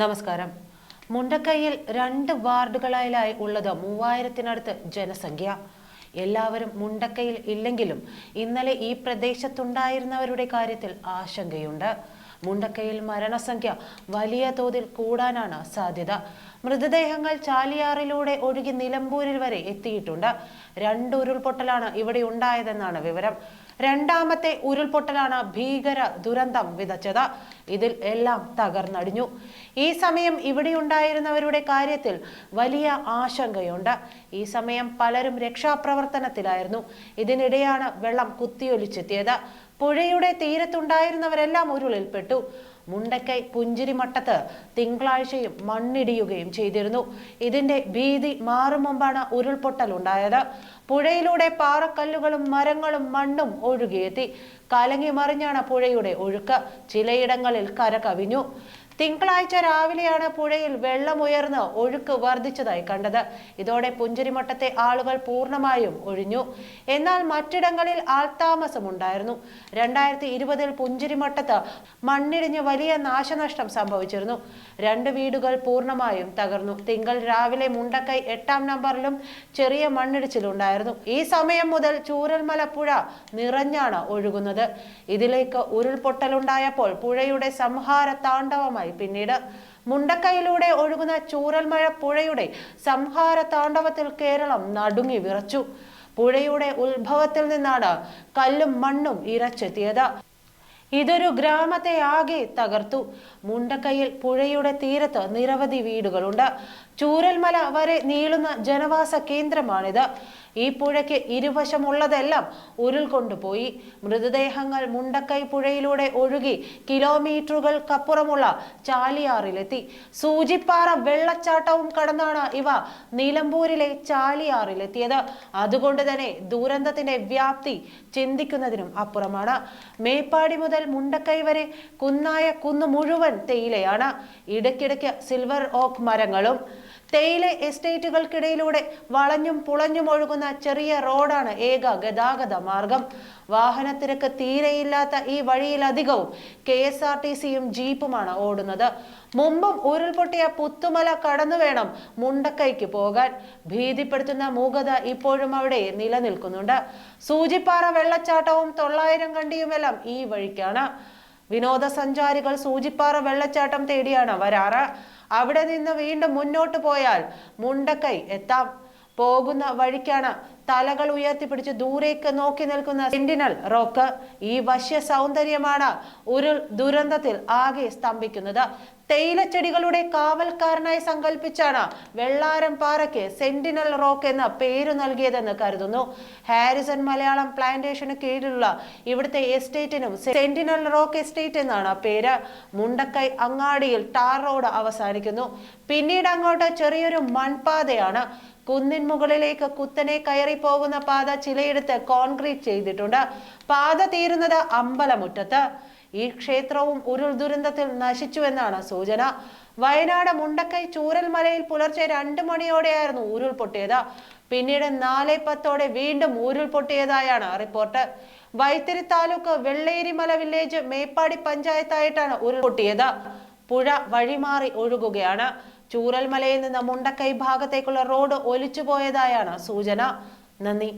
നമസ്കാരം. മുണ്ടക്കൈയിൽ രണ്ട് വാർഡുകളിലായി ഉള്ളത് മൂവായിരത്തിനടുത്ത് ജനസംഖ്യ. എല്ലാവരും മുണ്ടക്കയിൽ ഇല്ലെങ്കിലും ഇന്നലെ ഈ പ്രദേശത്തുണ്ടായിരുന്നവരുടെ കാര്യത്തിൽ ആശങ്കയുണ്ട്. മുണ്ടക്കയിൽ മരണസംഖ്യ വലിയ തോതിൽ കൂടാനാണ് സാധ്യത. മൃതദേഹങ്ങൾ ചാലിയാറിലൂടെ ഒഴുകി നിലമ്പൂരിൽ വരെ എത്തിയിട്ടുണ്ട്. രണ്ട് ഉരുൾപൊട്ടലാണ് ഇവിടെ ഉണ്ടായതെന്നാണ് വിവരം. രണ്ടാമത്തെ ഉരുൾപൊട്ടലാണ് ഭീകര ദുരന്തം വിതച്ചത്. ഇതിൽ എല്ലാം തകർന്നടിഞ്ഞു. ഈ സമയം ഇവിടെ ഉണ്ടായിരുന്നവരുടെ കാര്യത്തിൽ വലിയ ആശങ്കയുണ്ട്. ഈ സമയം പലരും രക്ഷാപ്രവർത്തനത്തിലായിരുന്നു. ഇതിനിടെയാണ് വെള്ളം കുത്തിയൊലിച്ചെത്തിയത്. പുഴയുടെ തീരത്തുണ്ടായിരുന്നവരെല്ലാം ഉരുളിൽപ്പെട്ടു. മുണ്ടക്കൈ പുഞ്ചിരിമട്ടത്ത് തിങ്കളാഴ്ചയും മണ്ണിടിയുകയും ചെയ്തിരുന്നു. ഇതിന്റെ ഭീതി മാറും മുമ്പാണ് ഉരുൾപൊട്ടൽ ഉണ്ടായത്. പുഴയിലൂടെ പാറക്കല്ലുകളും മരങ്ങളും മണ്ണും ഒഴുകിയെത്തി. കലങ്ങി മറിഞ്ഞാണ് പുഴയുടെ ഒഴുക്ക്. ചിലയിടങ്ങളിൽ കര കവിഞ്ഞു തിങ്കളാഴ്ച രാവിലെയാണ് പുഴയിൽ വെള്ളമുയർന്ന് ഒഴുക്ക് വർദ്ധിച്ചതായി കണ്ടത്. ഇതോടെ പുഞ്ചിരിമട്ടത്തെ ആളുകൾ പൂർണമായും ഒഴിഞ്ഞു. എന്നാൽ മറ്റിടങ്ങളിൽ ആൾതാമസമുണ്ടായിരുന്നു. രണ്ടായിരത്തി ഇരുപതിൽ പുഞ്ചിരിമട്ടത്ത് മണ്ണിടിഞ്ഞ് വലിയ നാശനഷ്ടം സംഭവിച്ചിരുന്നു. രണ്ട് വീടുകൾ പൂർണമായും തകർന്നു. തിങ്കൾ രാവിലെ മുണ്ടക്കൈ എട്ടാം നമ്പറിലും ചെറിയ മണ്ണിടിച്ചിലുണ്ടായിരുന്നു. ഈ സമയം മുതൽ ചൂരൽമല പുഴ നിറഞ്ഞാണ് ഒഴുകുന്നത്. ഇതിലേക്ക് ഉരുൾപൊട്ടലുണ്ടായപ്പോൾ പുഴയുടെ സംഹാര താണ്ഡവമായി പിന്നീട് മുണ്ടക്കൈയിലൂടെ ഒഴുകുന്ന ചൂരൽമഴ പുഴയുടെ സംഹാര താണ്ഡവത്തിൽ കേരളം നടുങ്ങി വിറച്ചു. പുഴയുടെ ഉത്ഭവത്തിൽ നിന്നാണ് കല്ലും മണ്ണും ഇരച്ചെത്തിയത്. ഇതൊരു ഗ്രാമത്തെ ആകെ തകർത്തു. മുണ്ടക്കൈയിൽ പുഴയുടെ തീരത്ത് നിരവധി വീടുകളുണ്ട്. ചൂരൽമല വരെ നീളുന്ന ജനവാസ കേന്ദ്രമാണിത്. ഈ പുഴയ്ക്ക് ഇരുവശമുള്ളതെല്ലാം ഉരുൾകൊണ്ടുപോയി. മൃതദേഹങ്ങൾ മുണ്ടക്കൈ പുഴയിലൂടെ ഒഴുകി കിലോമീറ്ററുകൾക്കപ്പുറമുള്ള ചാലിയാറിലെത്തി. സൂചിപ്പാറ വെള്ളച്ചാട്ടവും കടന്നാണ് ഇവ നിലമ്പൂരിലെ ചാലിയാറിലെത്തിയത്. അതുകൊണ്ട് തന്നെ ദുരന്തത്തിന്റെ വ്യാപ്തി ചിന്തിക്കുന്നതിനും അപ്പുറമാണ്. മേപ്പാടി മുതൽ മുണ്ടക്കൈ വരെ കുന്നായ കുന്നു മുഴുവൻ തേയിലയാണ്. ഇടയ്ക്കിടയ്ക്ക് സിൽവർ ഓക്ക് മരങ്ങളും തേയില എസ്റ്റേറ്റുകൾക്കിടയിലൂടെ വളഞ്ഞും പുളഞ്ഞും ഒഴുകുന്ന ചെറിയ റോഡാണ് ഏക ഗതാഗത മാർഗം. വാഹനത്തിരക്ക് തീരെയില്ലാത്ത ഈ വഴിയിലധികവും കെ എസ് ആർ ടി സിയും ജീപ്പുമാണ് ഓടുന്നത്. മുമ്പും ഉരുൾപൊട്ടിയ പുത്തുമല കടന്നു വേണം മുണ്ടക്കൈക്ക് പോകാൻ. ഭീതിപ്പെടുത്തുന്ന മൂകത ഇപ്പോഴും അവിടെ നിലനിൽക്കുന്നുണ്ട്. സൂചിപ്പാറ വെള്ളച്ചാട്ടവും തൊള്ളായിരം കണ്ടിയുമെല്ലാം ഈ വഴിക്കാണ്. വിനോദസഞ്ചാരികൾ സൂചിപ്പാറ വെള്ളച്ചാട്ടം തേടിയാണ് വരാറ്. അവിടെ നിന്ന് വീണ്ടും മുന്നോട്ട് പോയാൽ മുണ്ടക്കൈ എത്താം. പോകുന്ന വഴിക്കാണ് തലകൾ ഉയർത്തിപ്പിടിച്ച് ദൂരേക്ക് നോക്കി നിൽക്കുന്ന സെന്റിനൽ റോക്ക്. ഈ വശ്യ സൗന്ദര്യമാണ് ഉരുൾ ദുരന്തത്തിൽ ആകെ സ്തംഭിക്കുന്നത്. തേയിലച്ചെടികളുടെ കാവൽക്കാരനായി സങ്കല്പിച്ചാണ് വെള്ളാരം പാറയ്ക്ക് സെന്റിനൽ റോക്ക് എന്ന പേര് നൽകിയതെന്ന് കരുതുന്നു. ഹാരിസൺ മലയാളം പ്ലാന്റേഷന് കീഴിലുള്ള ഇവിടുത്തെ എസ്റ്റേറ്റിനും സെന്റിനൽ റോക്ക് എസ്റ്റേറ്റ് എന്നാണ് പേര്. മുണ്ടക്കൈ അങ്ങാടിയിൽ ടാർ റോഡ് അവസാനിക്കുന്നു. പിന്നീട് അങ്ങോട്ട് ചെറിയൊരു മൺപാതയാണ്. കുന്നിൻ മുകളിലേക്ക് കുത്തനെ കയറി പോകുന്ന പാത ചിലയിടത്ത് കോൺക്രീറ്റ് ചെയ്തിട്ടുണ്ട്. പാത തീരുന്നത് അമ്പലമുറ്റത്ത്. ഈ ക്ഷേത്രവും ഉരുൾ ദുരന്തത്തിൽ നശിച്ചുവെന്നാണ് സൂചന. വയനാട് മുണ്ടക്കൈ ചൂരൽമലയിൽ പുലർച്ചെ രണ്ട് മണിയോടെയായിരുന്നു ഉരുൾപൊട്ടിയത് പിന്നീട് നാല് പത്തോടെ വീണ്ടും ഉരുൾപൊട്ടിയതായാണ് റിപ്പോർട്ട്. വൈത്തിരി താലൂക്ക് വെള്ളേരിമല വില്ലേജ് മേപ്പാടി പഞ്ചായത്തായിട്ടാണ് ഉരുൾപൊട്ടിയത് പുഴ വഴിമാറി ഒഴുകുകയാണ്. ചൂരൽമലയിൽ നിന്ന് മുണ്ടക്കൈ ഭാഗത്തേക്കുള്ള റോഡ് ഒലിച്ചുപോയതായാണ് സൂചന. നന്ദി.